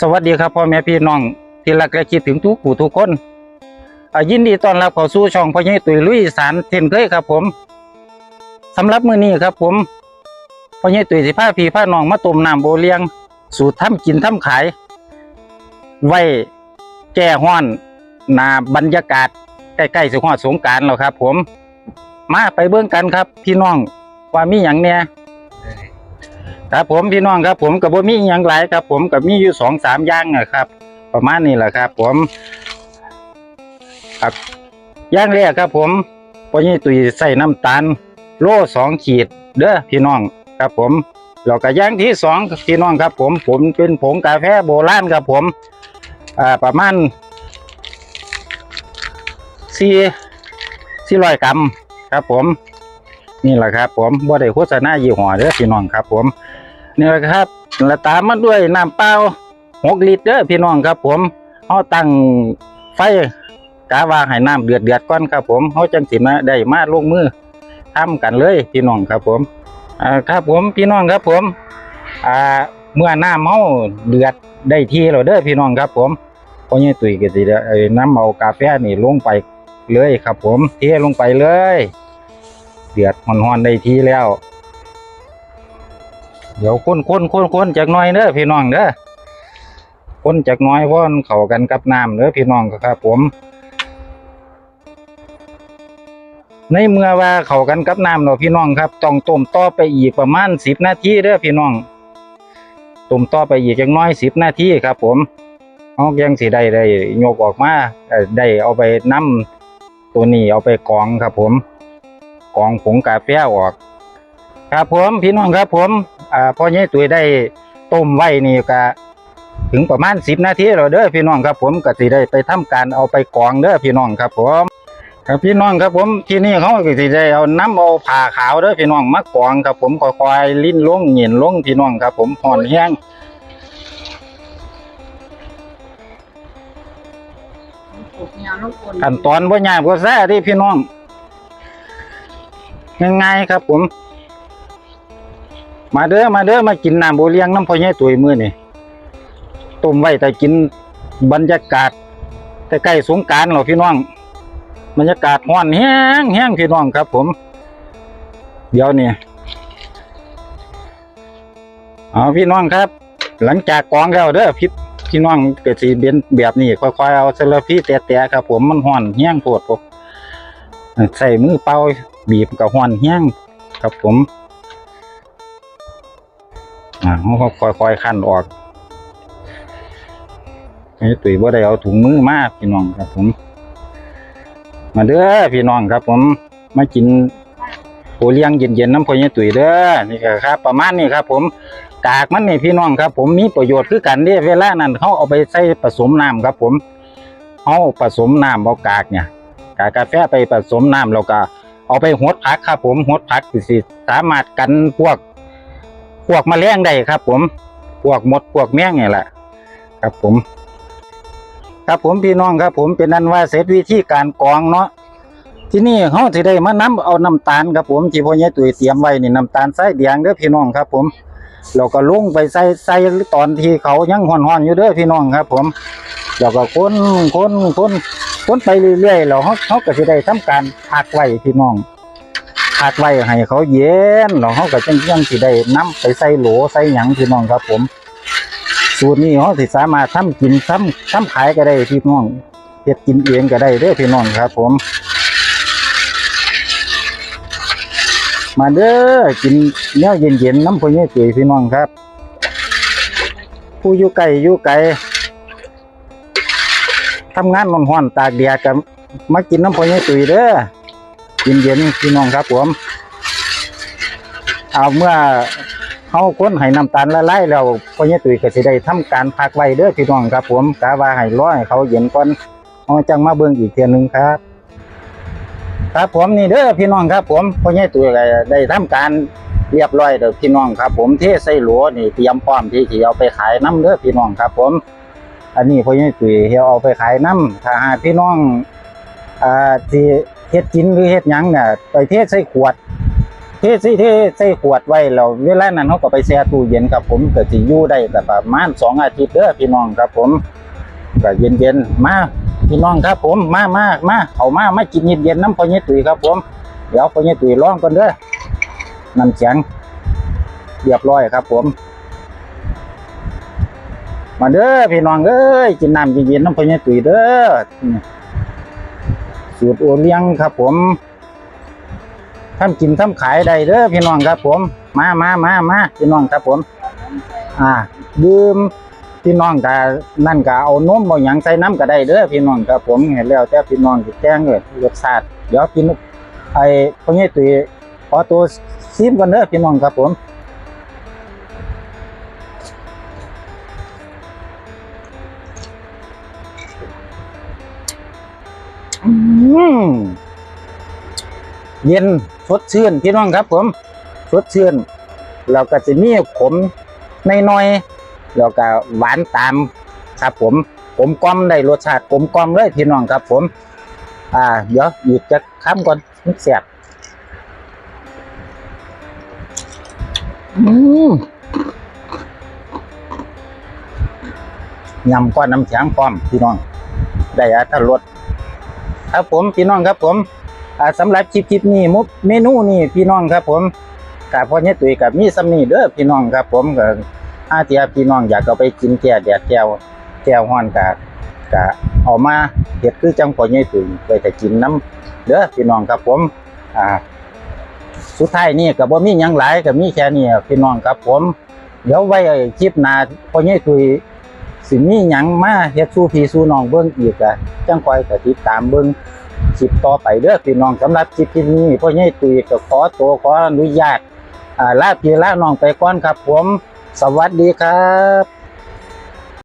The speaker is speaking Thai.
สวัสดีครับพ่อแม่พี่น้องที่รักและคิดถึงทุกผู้ทุกคนยินดีต้อนรับเข้าสู่ช่องพ่อใหญ่ตุยลุยสานเช่นเคยครับ ผมสำหรับมื้อนี้ครับ ผมพ่อใหญ่ตุยสิพาพี่พาน้องมาต้มน้ำโบเลียง สูตรทำกินทำขาย ไว้แก้ห้อนนาบรรยากาศใกล้ๆสิฮอดสงกานต์แล้วครับ ผม มาไปเบิ่งกันครับ พี่น้องว่ามีหยังเนี่ย ครับผมพี่น้องครับผมกับบ่มีอย่างหลายครับ ผมกับมีอยู่สองสามอย่างนะครับ ประมาณนี้แหละครับ ผมครับย่างแรกครับผมพอนี่ตุยใส่น้ำตาล โลสองขีด เด้อพี่น้องครับผมแล้วก็อย่างที่สองพี่น้องครับ ผมผมเป็นผงกาแฟโบราณครับผมอ่าประมาณสี่สี่ร้อยกรัมครับผม นี่แหละครับ ผมบ่ได้โฆษณายี่ห้อเด้อพี่น้องครับ ผม นี่แหละครับแล้วตามมาด้วยน้ำเปล่าหกลิตรเด้อพี่น้องครับ ผมเอาตั้งไฟกาวาให้น้ำเดือดเดือดก่อนครับ ผมเขาจังสิมาได้มาลงมือทำกันเลยพี่น้องครับ ผมอ่าครับผมพี่น้องครับผมอ่าเมื่อน้ำเฮาเดือดได้ที่แล้วเด้อพี่น้องครับ ผมเพอเนี่ตุ๋ยก็สิดน้ำเอากาแฟนี่ลงไปเลยครับ ผมเทลงไปเลย เดือดหอนๆได้ทีแล้ว เดี๋ยวคนคนคนคนจากน้อยเด้อพี่น้องเด้อคนจากน้อยเพราะมันเข้ากันกับน้ำเด้อพี่น้องครับผม ในเมื่อว่าเข้ากันกับน้ำเนาะพี่น้องครับต้องต้มต่อไปอีกประมาณสิบนาทีเด้อพี่น้องต้มต่อไปอีกอย่างน้อยสิบนาทีครับ ผมเอายังสิได้ได้ยกออกมาเออได้เอาไปนํตัวนี้เอาไปกองครับผมกองผงกาแฟออก ครับผมพี่น้องครับผม อ่าพ่อใหญ่ตุ๋ยได้ต้มไว้นี่ก็ถึงประมาณสิบนาทีแล้วเด้อพี่น้องครับ ผมก็สิได้ไปทำการเอาไปกรองเด้อพี่น้องครับผมครับพี่น้องครับผมที่นี่เขาก็สิได้เอาน้ำเอาผ้าขาวเด้อพี่น้องมากรองครับ ผมค่อยๆลิ้นลงเหยียนลงพี่น้องครับ ผมห่อนแห้งปลูกแนวลูกคนขั้นตอนบ่ยากบ่แซ่ที่พี่น้องง่ายๆครับผม มาเด้อมาเด้อมากินน้ำโบเลียงน้ำพ่อใหญ่ตุ๋ยมือนี่ต้มไว้แต่กินบรรยากาศ แต่ใกล้สงกานต์หรอพี่น้อง บรรยากาศร้อนแห้งแห้งพี่น้องครับ ผม เดี๋ยวนี้เอาพี่น้องครับ หลังจากกองแล้วเด้อพี่พี่น้องเกิดสีเป็นแบบนี้ค่อยๆเอาเซลฟี่แตะๆครับ ผมมันห้อนแห้งโพดผมใส่มือเป่าบีบกับห้อนแห้งครับผม อ่าเขาก็ค่อยๆขั้นออกไอ้ตุ๋ยบ่ได้เอาถุงมือมาพี่น้องครับผม มาเด้อพี่น้องครับ ผมมากินโอเลี้ยงเย็นๆน้ำพอยายตุ๋ยเด้อนี่ครับ ประมาณนี้ครับ ผมกากมันนี่พี่น้องครับ ผมมีประโยชน์คือกันเด้เวลานั้นเขาเอาไปใส่ผสมน้ำครับ ผมเอาผสมน้ำเอากากเนี่ยกากกาแฟไปผสมน้ำแล้วก็เอาไปหดผักครับ ผมหดผักสิสามารถกันพวก พวกมแมลงได้ครับ ผมพวกมดพวกแมงนี่แหละครับผม ครับผมพี่น้องครับ ผมเป็นนั้นว่าเสร็จวิธีการกรองเนาะที่นี่เขาสิได้มานํเอาน้ำตาลครับผมที่พ่อใหญ่ตุ๋ยเตรียมไว้นี่น้ำตาลใส่แดงเด้อพี่น้องครับ ผมเราก็ลงไปใส่ใส่ตอนที่เขายังห่อนๆอยู่เด้อพี่น้องครับ ผมเราก็ค้นค้นค้นค้นไปเรื่อยๆแล้วเขาเขาก็สิได้ทำการพักไว้พี่น้อง พักไว้ให้เขาเย็นแล้วเขาก็จังยังสิได้นํไปใส่โหลใส่หยังพี่น้องครับ ผม สูตรนี้เขาสิสามารถทำกินทำทำขายก็ได้พี่น้องเฮ็ดกินเองก็ได้เด้อพี่น้องครับ ผม มาเด้อกินเนื้อเย็นๆน้ำพอยี่ตุ๋ยพี่น้องครับ ผู้อยู่ไกลอยู่ไกลทำงานมันห้อนๆตากแดดกับมากินน้ำพอยี่ตุ๋ยเด้อ กินเย็นพี่น้องครับผมเอาเมื่อเขาคนให้น้ำตาลละลายแล้วพ่อใหญ่ตุ๋ยก็สิได้ทำการพักไว้เด้อพี่น้องครับผมกะว่าให้ร้อยเขาเย็นก่อนเขาจังมาเบิ่งอีกเทียหนึงครับ ครับผมนี่เด้อพี่น้องครับ ผมพ่อใหญ่ตุ๋ยก็ได้ทำการเรียบร้อยเด้อพี่น้องครับ ผมเทใส่หลัวนี่เตรียมพร้อมที่จะเอาไปขายน้ำเด้อพี่น้องครับ ผม อันนี้พ่อใหญ่ตุ๋ยเฮาเอาไปขายน้ำถ้าหากพี่น้องอ่าที่ เฮ็ดกินหรือเฮ็ดหยังเนี่ยไปเทใส่ขวด เทใส่เทใส่ขวดไว้แล้วเวลานั้นเขาก็ไปแช่ตู้เย็นครับผมก็สิอยู่ได้ก็ประมาณสองอาทิตย์เด้อพี่น้องครับผมก็เย็นๆมาพี่น้องครับผมมามามาเอามามากินเย็นๆน้ำพอเยตุยครับผมเดี๋ยวพอเยตุยร้องก่อนเด้อน้ำแข็งเรียบร้อยครับผม มาเด้อพี่น้องเอ้ยกินน้ำเย็นๆน้ำพอเยตุยเด้อ สูตรโอเลี้ยงครับ ผมทำกินทำขายได้เด้อพี่น้องครับ ผม มามามามาพี่น้องครับผม อ่าดื่มพี่น้องกะนั่นกะเอานมเอาหยังใส่น้ำก็ได้เด้อพี่น้องครับผมเห็นแล้วแต่พี่น้องสิแจ้งเลยรสชาติเดี๋ยวพี่นไอ้พ่อใหญ่ตุ้ยขอตัวซิมกันเด้อพี่น้องครับผม เย็นสดชื่นพี่น้องครับ ผมสดชื่นแล้วก็จะมีขมในน้อยๆแล้วก็หวานตามครับ ผมผมกลอมได้รสชาติผมกลอมเลยพี่น้องครับ ผม อ่า เดี๋ยวหยุดจะค้ำก่อนมันแสบอืมยำก้อนน้ำแข็งพร้อมพี่น้อง ได้อัตรส ครับผมพี่น้องครับผมอ่าสำหรับคลิปคลิปนี้มุกเมนูนี่พี่น้องครับ ผมกับพ่อเนี่ยตุ๋ยกับมีซัมนี่เด้อพี่น้องครับ ผมก็อาเทียพี่น้องอยากเอาไปกินแก่แดดแก้วแก้วฮ้อนกะกะเอามาเฮ็ดคือจังพ่อเนี่ยตุ๋ยไปแต่กินน้ำเด้อพี่น้องครับผมอ่าสุดท้ายนี่ก็บ่มียังหลายก็มีแค่นี้พี่น้องครับ ผม เดี๋ยวไว้คลิปหน้าพ่อเนี่ยตุ๋ย สิมีหยังมาเฮ็ดสู้พี่สู้น้องเบิ้งอีกอะจังคอยกติดตามเบิ้งคลิปต่อไปเด้อพี่น้องสำหรับคลิปที่นี้พ่อใหญ่ตุยก็ขอตัวขออนุญาตอ่าลาพี่ลาน้องไปก่อนครับ ผม สวัสดีครับ